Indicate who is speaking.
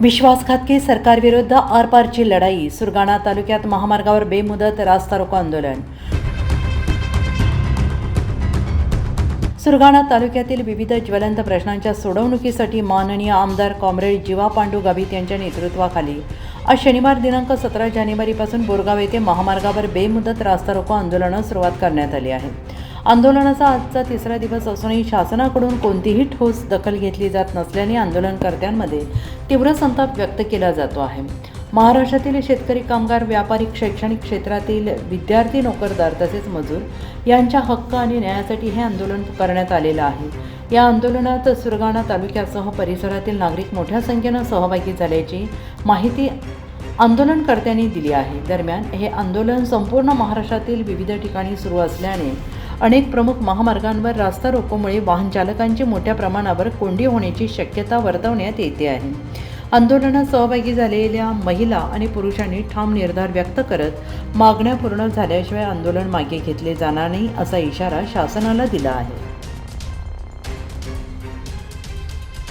Speaker 1: विश्वासघातकी सरकारविरुद्ध आरपारची लढाई सुरगाणा तालुक्यात महामार्गावर बेमुदत रास्ता रोको आंदोलन. सुरगाणा तालुक्यातील विविध ज्वलंत प्रश्नांच्या सोडवणुकीसाठी माननीय आमदार कॉम्रेड जीवा पांडू गावित यांच्या नेतृत्वाखाली आज शनिवार दिनांक सतरा जानेवारीपासून बोरगाव येथे महामार्गावर बेमुदत रास्ता रोको आंदोलनास सुरुवात करण्यात आली आहे. आंदोलनाचा आजचा तिसरा दिवस असूनही शासनाकडून कोणतीही ठोस दखल घेतली जात नसल्याने आंदोलनकर्त्यांमध्ये तीव्र संताप व्यक्त केला जातो आहे. महाराष्ट्रातील शेतकरी कामगार व्यापारी शैक्षणिक क्षेत्रातील विद्यार्थी नोकरदार तसेच मजूर यांच्या हक्क आणि न्यायासाठी हे आंदोलन करण्यात आलेलं आहे. या आंदोलनात सुरगाणा तालुक्यासह परिसरातील नागरिक मोठ्या संख्येनं सहभागी झाल्याची माहिती आंदोलनकर्त्यांनी दिली आहे. दरम्यान हे आंदोलन संपूर्ण महाराष्ट्रातील विविध ठिकाणी सुरू असल्याने अनेक प्रमुख महामार्गांवर रास्ता रोकोमुळे वाहनचालकांची मोठ्या प्रमाणावर कोंडी होण्याची शक्यता वर्तवण्यात येते आहे. आंदोलनात सहभागी झालेल्या महिला आणि पुरुषांनी ठाम निर्धार व्यक्त करत मागण्या पूर्ण झाल्याशिवाय आंदोलन मागे घेतले जाणार नाही असा इशारा शासनाला दिला आहे.